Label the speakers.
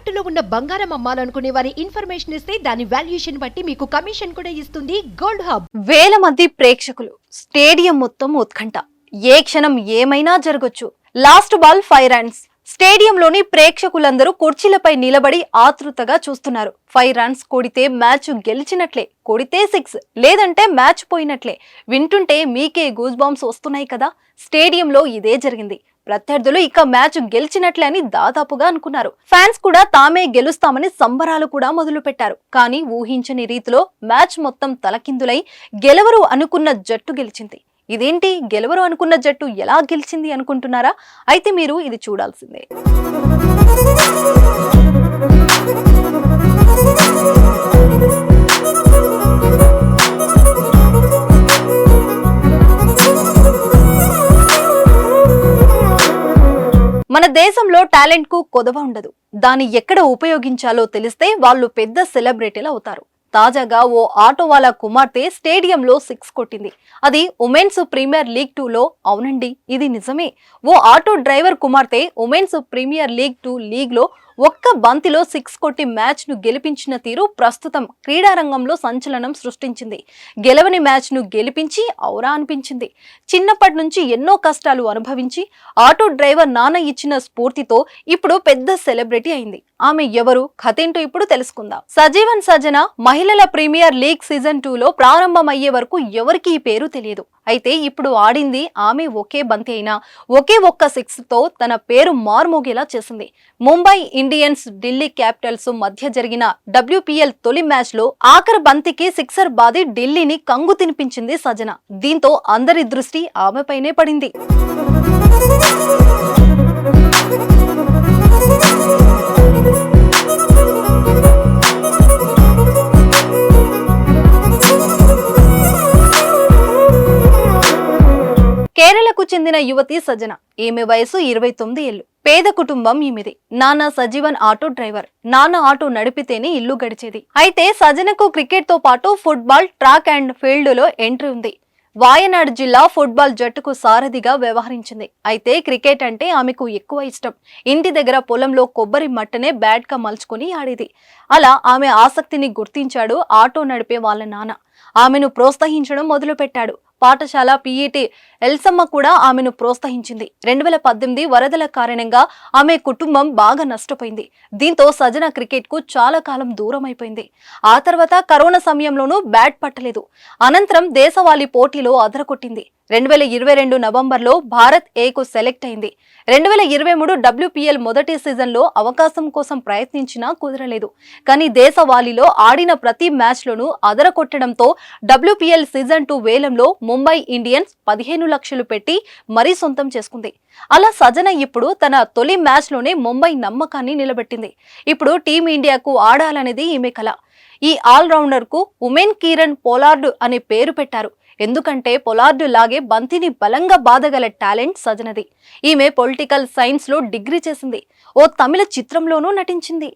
Speaker 1: తాకట్టులో ఉన్న బంగారం అమ్మాలనుకునే వారి ఇన్ఫర్మేషన్ ఇస్తే దాని వాల్యుయేషన్ బట్టి మీకు కమిషన్ కూడా ఇస్తుంది గోల్డ్ హబ్.
Speaker 2: వేల మంది ప్రేక్షకులు స్టేడియం మొత్తం ఉత్కంఠ. ఏ క్షణం ఏమైనా జరగొచ్చు. లాస్ట్ బాల్ ఫైవ్ రన్స్ స్టేడియంలోని ప్రేక్షకులందరూ కుర్చీలపై నిలబడి ఆతృతగా చూస్తున్నారు. ఫైవ్ రన్స్ కొడితే మ్యాచ్ గెలిచినట్లే కొడితే సిక్స్ లేదంటే మ్యాచ్ పోయినట్లే. వింటుంటే మీకే గూస్ బాంబ్స్ వస్తున్నాయి కదా. స్టేడియంలో ఇదే జరిగింది. ప్రత్యర్థులు ఇక మ్యాచ్ గెలిచినట్లే అని దాదాపుగా అనుకున్నారు. ఫ్యాన్స్ కూడా తామే గెలుస్తామని సంబరాలు కూడా మొదలు పెట్టారు కానీ ఊహించని రీతిలో మ్యాచ్ మొత్తం తలకిందులై గెలవరు అనుకున్న జట్టు గెలిచింది. ఇదేంటి? గెలవరు అనుకున్న జట్టు ఎలా గెలిచింది అనుకుంటున్నారా? అయితే మీరు ఇది చూడాల్సిందే. మన దేశంలో టాలెంట్కు కొదవ ఉండదు. దాన్ని ఎక్కడ ఉపయోగించాలో తెలిస్తే వాళ్ళు పెద్ద సెలబ్రిటీలు అవుతారు. తాజాగా ఓ ఆటో వాళ్ళ కుమార్తె స్టేడియంలో సిక్స్ కొట్టింది. అది ఉమెన్స్ ప్రీమియర్ లీగ్ టూలో అవునండి ఇది నిజమే. ఓ ఆటో డ్రైవర్ కుమార్తె ఉమెన్స్ ప్రీమియర్ లీగ్ టూ లీగ్లో ఒక్క బంతిలో సిక్స్ కొట్టి మ్యాచ్ను గెలిపించిన తీరు ప్రస్తుతం క్రీడారంగంలో సంచలనం సృష్టించింది. గెలవని మ్యాచ్ను గెలిపించి ఔరా అనిపించింది. చిన్నప్పటి నుంచి ఎన్నో కష్టాలు అనుభవించి ఆటో డ్రైవర్ నాన్న ఇచ్చిన స్ఫూర్తితో ఇప్పుడు పెద్ద సెలబ్రిటీ అయింది. ఆమె ఎవరు కథేంటో ఇప్పుడు తెలుసుకుందాం. సజీవన్ సజన మహిళల ప్రీమియర్ లీగ్ సీజన్ టూలో ప్రారంభమయ్యే వరకు ఎవరికి ఈ పేరు తెలియదు. అయితే ఇప్పుడు ఆడింది ఆమె ఒకే బంతి అయినా ఒకే ఒక్క సిక్స్తో తన పేరు మార్మోగేలా చేసింది. ముంబై ఇండియన్స్ ఢిల్లీ క్యాపిటల్స్ మధ్య జరిగిన డబ్ల్యూపీఎల్ తొలి మ్యాచ్లో ఆఖరి బంతికి సిక్సర్ బాది ఢిల్లీని కంగు తినిపించింది సజన. దీంతో అందరి దృష్టి ఆమెపైనే పడింది. కేరళకు చెందిన యువతి సజన ఈమె వయసు ఇరవై తొమ్మిది ఏళ్ళు పేద కుటుంబం ఈమెది. నాన్న సజీవన్ ఆటో డ్రైవర్. నాన్న ఆటో నడిపితేనే ఇల్లు గడిచేది. అయితే సజనకు క్రికెట్తో పాటు ఫుట్బాల్ ట్రాక్ అండ్ ఫీల్డ్లో ఎంట్రీ ఉంది. వాయనాడ్ జిల్లా ఫుట్బాల్ జట్టుకు సారథిగా వ్యవహరించింది. అయితే క్రికెట్ అంటే ఆమెకు ఎక్కువ ఇష్టం. ఇంటి దగ్గర పొలంలో కొబ్బరి మట్టనే బ్యాట్గా మలుచుకుని ఆడేది. అలా ఆమె ఆసక్తిని గుర్తించాడు ఆటో నడిపే వాళ్ళ నాన్న. ఆమెను ప్రోత్సహించడం మొదలుపెట్టాడు. పాఠశాల పీఈటీ ఎల్సమ్మ కూడా ఆమెను ప్రోత్సహించింది. రెండు వేల పద్దెనిమిది వరదల కారణంగా ఆమె కుటుంబం బాగా నష్టపోయింది. దీంతో సజన క్రికెట్కు చాలా కాలం దూరం అయిపోయింది ఆ తర్వాత కరోనా సమయంలోనూ బ్యాట్ పట్టలేదు. అనంతరం దేశవాళీ పోటీలో అదరకొట్టింది రెండు వేల ఇరవై రెండు నవంబర్లో భారత్ ఏకు సెలెక్ట్ అయింది. రెండు వేల ఇరవై మూడు డబ్ల్యూపీఎల్ మొదటి సీజన్లో అవకాశం కోసం ప్రయత్నించినా కుదరలేదు. కానీ దేశవాళీలో ఆడిన ప్రతి మ్యాచ్లోనూ అదరకొట్టడంతో డబ్ల్యూపీఎల్ సీజన్ టూ వేలంలో ముంబై ఇండియన్స్ పదిహేను లక్షలు పెట్టి మరీ సొంతం చేసుకుంది. అలా సజన ఇప్పుడు తన తొలి మ్యాచ్లోనే ముంబై నమ్మకాన్ని నిలబెట్టింది. ఇప్పుడు టీమిండియాకు ఆడాలనేది ఈమె కల. ఈ ఆల్రౌండర్కు ఉమెన్ కిరణ్ పోలార్డ్ అనే పేరు పెట్టారు. ఎందుకంటే పొలార్డు లాగే బంతిని బలంగా బాధగల టాలెంట్ సజనది. ఈమె పొలిటికల్ సైన్స్లో డిగ్రీ చేసింది. ఓ తమిళ చిత్రంలోనూ నటించింది.